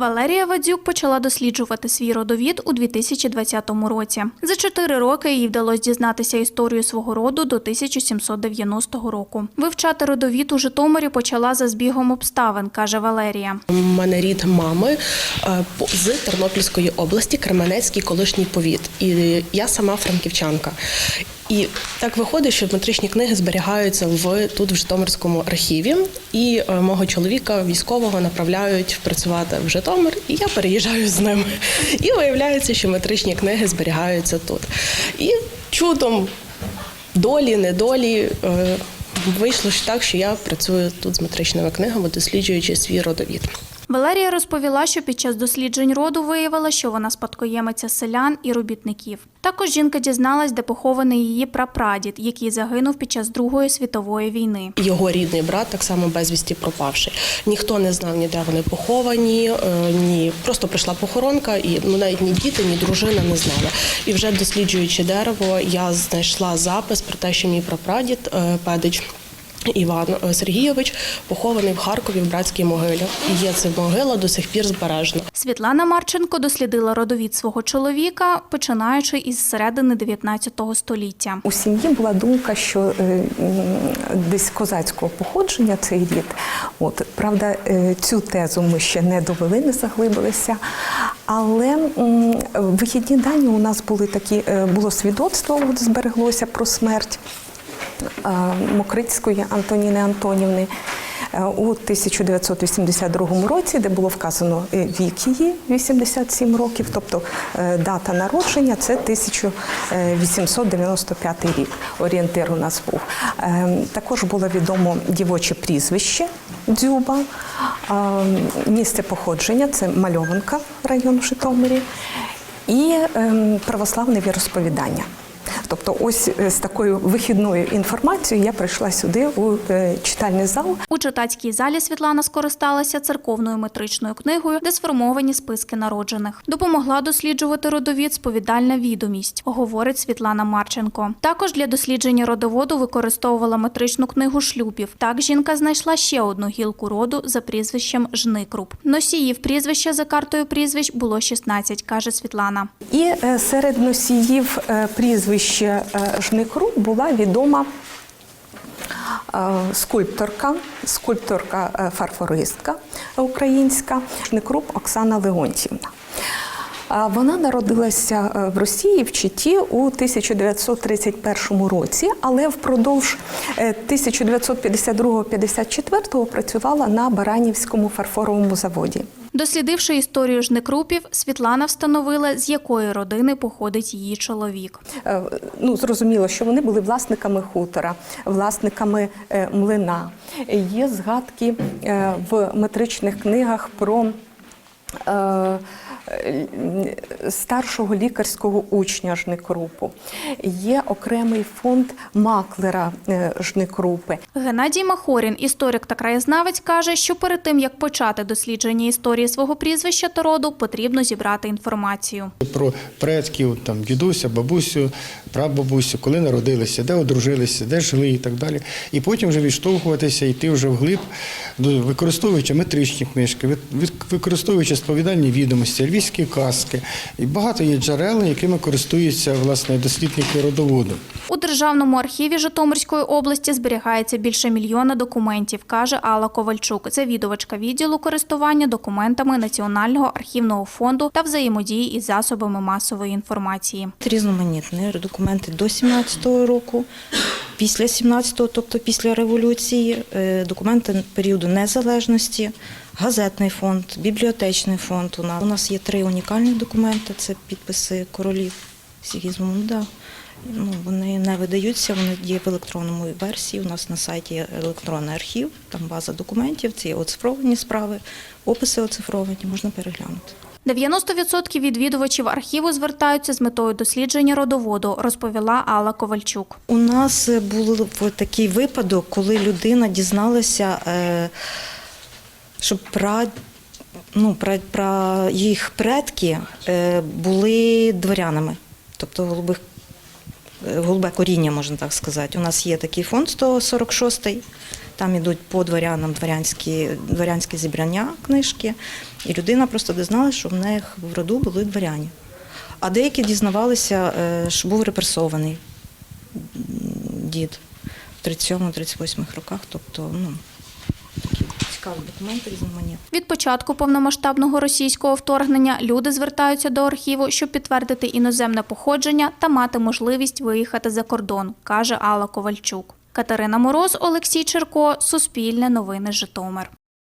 Валерія Вадзюк почала досліджувати свій родовід у 2020 році. За чотири роки їй вдалося дізнатися історію свого роду до 1790 року. Вивчати родовід у Житомирі почала за збігом обставин, каже Валерія. У мене рід мами е, з Тернопільської області, Кременецький колишній повіт. І я сама франківчанка. І так виходить, що метричні книги зберігаються в тут в Житомирському архіві. І е, мого чоловіка військового направляють працювати в Житомир, і я переїжджаю з ними. І виявляється, що метричні книги зберігаються тут. І чудом долі, недолі. е, Вийшло ж так, що я працюю тут з метричними книгами, досліджуючи свій родовід. Валерія розповіла, що під час досліджень роду виявила, що вона спадкоємиця селян і робітників. Також жінка дізналась, де похований її прапрадід, який загинув під час Другої світової війни. Його рідний брат так само безвісті пропавший. Ніхто не знав ніде вони поховані, е, ні просто прийшла похоронка, і ну навіть ні діти, ні дружина не знали. І вже досліджуючи дерево, я знайшла запис про те, що мій прапрадід е, педич. Іван е, Сергійович похований в Харкові в братській могилі. І є ця могила до сих пір збережена. Світлана Марченко дослідила родовід свого чоловіка, починаючи із середини 19 століття. У сім'ї була думка, що е, десь козацького походження цей рід. От правда, е, цю тезу ми ще не довели, не заглибилися. Але вихідні дані у нас були такі, е, було свідоцтво, от збереглося про смерть Мокрицької Антоніни Антонівни. е, У 1982 році, де було вказано е, вік її 87 років, тобто е, дата народження це 1895 рік. Орієнтир у нас був. Е, Також було відомо дівоче прізвище Дзюба, е, місце походження це Мальованка, район в Житомирі, і ем, православне віросповідання. Тобто, ось е, з такою вихідною інформацією я прийшла сюди у е, читальний зал. У читацькій залі Світлана скористалася церковною метричною книгою, де сформовані списки народжених. Допомогла досліджувати родовід сповідальна відомість, говорить Світлана Марченко. Також для дослідження родоводу використовувала метричну книгу шлюбів. Так жінка знайшла ще одну гілку роду за прізвищем Жникруп. Носіїв прізвища за картою прізвищ було 16, каже Світлана. І е, серед носіїв е, прізвища е, Жникру була відома е, скульпторка, скульпторка е, фарфористка українська Жникруп Оксана Леонтівна. Вона народилася е, в Росії в Читі у 1931 році, але впродовж е, 1952-54 працювала на Баранівському фарфоровому заводі. Дослідивши історію жникрупів, Світлана встановила, з якої родини походить її чоловік. Е, Ну, зрозуміло, що вони були власниками хутора, власниками е, млина. Є згадки е, в метричних книгах про старшого лікарського учня Жникрупу. Є окремий фонд маклера е, Жникрупи. Геннадій Махорін, історик та краєзнавець, каже, що перед тим як почати дослідження історії свого прізвища та роду, потрібно зібрати інформацію. Про предків, там, дідуся, бабусю, прабабусю, коли народилися, де одружилися, де жили і так далі. І потім вже відштовхуватися, йти вже вглиб, використовуючи метричні книжки, використовуючи сповідальні відомості, львівські казки. І багато є джерел, якими користуються власне дослідники родоводу. У Державному архіві Житомирської області зберігається більше мільйона документів, каже Алла Ковальчук, завідувачка відділу користування документами Національного архівного фонду та взаємодії із засобами масової інформації. Різноманітні документи до 17-го року, після 17-го, тобто після революції, е, документи періоду незалежності, газетний фонд, бібліотечний фонд. У нас, у нас є три унікальні документи: це підписи королів Сігізмунда. Ну, вони не видаються, вони є в електронному версії. У нас на сайті є електронний архів, там база документів, є оцифровані справи, описи оцифровані, можна переглянути. 90% відвідувачів архіву звертаються з метою дослідження родоводу, розповіла Алла Ковальчук. У нас був такий випадок, коли людина дізналася, е, що пра, ну, про, про їх предки е, були дворянами, тобто голубих, голубе коріння, можна так сказати. У нас є такий фонд 146-й, Там ідуть по дворянам дворянські, дворянські зібрання книжки, і людина просто дізналася, що в них в роду були дворяні. А деякі дізнавалися, е, що був репресований дід в 37-38 роках. Тобто, ну, цікаві документи різноманітні. Від початку повномасштабного російського вторгнення люди звертаються до архіву, щоб підтвердити іноземне походження та мати можливість виїхати за кордон, каже Алла Ковальчук. Катерина Мороз, Олексій Черко, Суспільне новини Житомир.